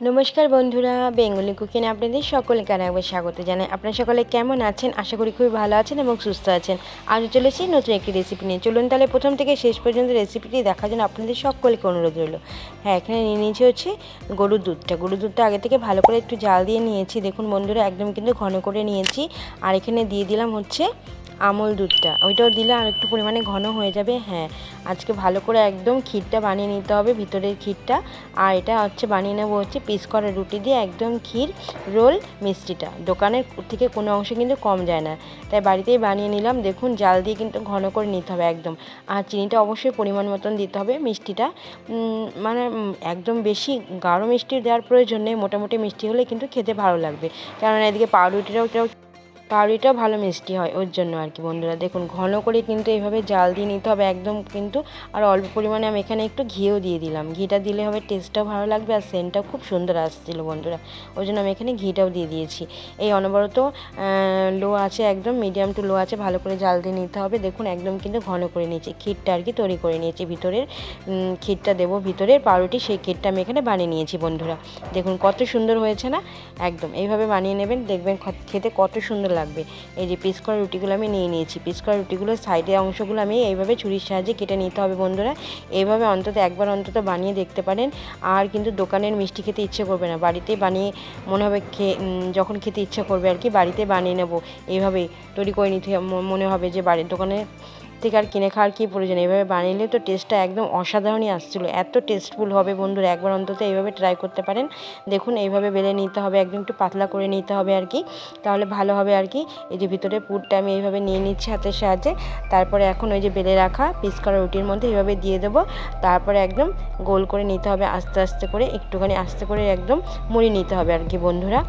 নমস্কার বন্ধুরা, Bengali cooking আপনাদের সকলকে আরেকবার স্বাগত জানাই। আপনারা সকলে কেমন আছেন? আশা করি খুবই ভালো আছেন এবং সুস্থ আছেন। আজও চলেছি নতুন একটি রেসিপি নিয়ে। চলুন তাহলে প্রথম থেকে শেষ পর্যন্ত রেসিপিটি দেখার জন্য আপনাদের সকলকে অনুরোধ রইল। হ্যাঁ এখানে নিয়ে নিয়েছি হচ্ছে গরুর দুধটা। গরুর দুধটা আগে থেকে ভালো করে একটু জাল দিয়ে নিয়েছি। দেখুন বন্ধুরা, একদম কিন্তু ঘন করে নিয়েছি। আর এখানে দিয়ে দিলাম হচ্ছে আমল দুধটা। ওইটাও দিলে আর একটু পরিমাণে ঘন হয়ে যাবে হ্যাঁ। আজকে ভালো করে একদম ক্ষীরটা বানিয়ে নিতে হবে, ভিতরের ক্ষীরটা। আর এটা হচ্ছে বানিয়ে নেব হচ্ছে পিস করা রুটি দিয়ে একদম ক্ষীর রোল মিষ্টিটা। দোকানের থেকে কোনো অংশ কিন্তু কম যায় না। তাই বাড়িতেই বানিয়ে নিলাম। দেখুন, জাল দিয়ে কিন্তু ঘন করে নিতে হবে একদম। আর চিনিটা অবশ্যই পরিমাণ মতন দিতে হবে মিষ্টিটা। মানে একদম বেশি গাঢ় মিষ্টি দেওয়ার প্রয়োজন নেই। মোটামুটি মিষ্টি হলে কিন্তু খেতে ভালো লাগবে। কারণ এদিকে পাউরুটিটাও পাউরিটাও ভালো মিষ্টি হয়, ওর জন্য আর কি বন্ধুরা। দেখুন, ঘন করে কিন্তু এইভাবে জাল দিয়ে নিতে হবে একদম কিন্তু, আর অল্প পরিমাণে আমি এখানে একটু ঘিও দিয়ে দিলাম। ঘিটা দিলে হবে টেস্টটাও ভালো লাগবে আর সেন্টটাও খুব সুন্দর আসছিল বন্ধুরা। ওই জন্য আমি এখানে ঘিটাও দিয়ে দিয়েছি। এই অনবরত লো আছে একদম মিডিয়াম টু লো আছে, ভালো করে জাল দিয়ে নিতে হবে। দেখুন, একদম কিন্তু ঘন করে নিয়েছি। ক্ষীরটা আর কি তৈরি করে নিয়েছি। ভিতরের ক্ষীরটা দেবো, ভিতরের পাউরুটি, সেই ক্ষীরটা আমি এখানে বানিয়ে নিয়েছি বন্ধুরা। দেখুন, কত সুন্দর হয়েছে না? একদম, এইভাবে বানিয়ে নেবেন, দেখবেন খেতে কত সুন্দর লাগবে। এই যে পিস করা রুটিগুলো আমি নিয়ে নিয়েছি। পিস করা রুটিগুলোর সাইডের অংশগুলো আমি এইভাবে ছুরির সাহায্যে কেটে নিতে হবে বন্ধুরা। এইভাবে অন্তত একবার অন্তত বানিয়ে দেখতে পারেন। আর কিন্তু দোকানের মিষ্টি খেতে ইচ্ছে করবে না। বাড়িতে বানিয়ে মনে হবে খেয়ে যখন খেতে ইচ্ছে করবে আর কি, বাড়িতে বানিয়ে নেব। এইভাবে তৈরি করে নিতে মনে হবে যে বাড়ির দোকানে থেকে আর কিনে খাওয়ার কী প্রয়োজন? এইভাবে বানিয়ে তো টেস্টটা একদম অসাধারণই আসছিল। এত টেস্টফুল হবে বন্ধুরা, একবার অন্তত এইভাবে ট্রাই করতে পারেন। দেখুন, এইভাবে বেলে নিতে হবে, একদম একটু পাতলা করে নিতে হবে আর কি। তাহলে ভালো হবে আর কি। এই যে ভিতরে পুরটা আমি এইভাবে নিয়ে নিচ্ছি হাতের সাহায্যে। তারপরে এখন ওই যে বেলে রাখা পিস করা রুটির মধ্যে এইভাবে দিয়ে দেবো। তারপরে একদম গোল করে নিতে হবে, আস্তে আস্তে করে, একটুখানি আস্তে করে একদম মুড়ি নিতে হবে আর কি বন্ধুরা।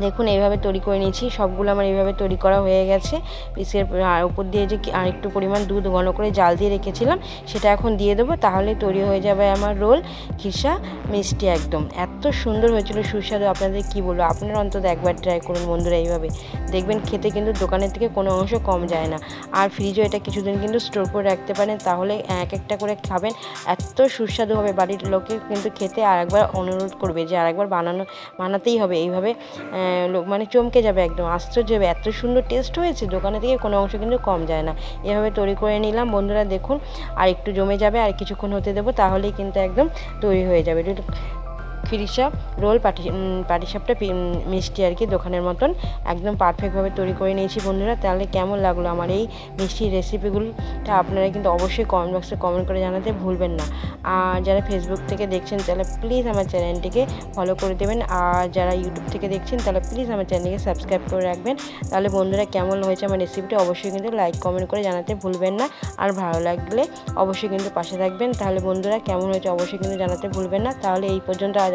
দেখুন, এইভাবে তৈরি করে নিয়েছি। সবগুলো আমার এইভাবে তৈরি করা হয়ে গেছে। পিসের আর উপর দিয়ে যে আরেকটু পরিমাণ দুধ ঘন করে জাল দিয়ে রেখেছিলাম, সেটা এখন দিয়ে দেবো। তাহলে তৈরি হয়ে যাবে আমার রোল খিসা মিষ্টি একদম। এত সুন্দর হয়েছিল, সুস্বাদু। আপনাদের কি বলব? আপনারা অন্তত একবার ট্রাই করুন বন্ধুরা এইভাবে। দেখবেন খেতে কিন্তু দোকানের থেকে কোনো অংশ কম যায় না। আর ফ্রিজও এটা কিছুদিন কিন্তু স্টোর করে রাখতে পারেন, তাহলে এক একটা করে খাবেন। এত সুস্বাদু হবে। বাড়ির লোকে কিন্তু খেতে আরেকবার অনুরোধ করবে যে আরেকবার বানানো, বানাতেই হবে। এইভাবে লোক মানে চমকে যাবে একদম। আশ্চর্য হবে। এত সুন্দর টেস্ট হয়েছে দোকানে থেকে কোনো অংশ কিন্তু কম যায় না। এভাবে তৈরি করে নিলাম। বন্ধুরা দেখুন, আর একটু জমে যাবে, আর কিছুক্ষণ হতে দেবো, তাহলেই কিন্তু একদম তৈরি হয়ে যাবে। এটা রোল পাটি পাটিসাপটা মিষ্টি আর কি দোকানের মতন। একদম পারফেক্টভাবে তৈরি করে নিয়েছি বন্ধুরা। তাহলে কেমন লাগল আমার এই মিষ্টির রেসিপিগুলোটা আপনারা কিন্তু অবশ্যই কমেন্ট বক্সে কমেন্ট করে জানাতে ভুলবেন না। আর যারা ফেসবুক থেকে দেখছেন, তাহলে প্লিজ আমার চ্যানেলটিকে ফলো করে দেবেন। আর যারা ইউটিউব থেকে দেখছেন, তাহলে প্লিজ আমার চ্যানেলকে সাবস্ক্রাইব করে রাখবেন। তাহলে বন্ধুরা কেমন হয়েছে আমার রেসিপিটা অবশ্যই কিন্তু লাইক কমেন্ট করে জানাতে ভুলবেন না। আর ভালো লাগলে অবশ্যই কিন্তু পাশে থাকবেন। তাহলে বন্ধুরা কেমন হয়েছে অবশ্যই কিন্তু জানাতে ভুলবেন না। তাহলে এই পর্যন্ত আজ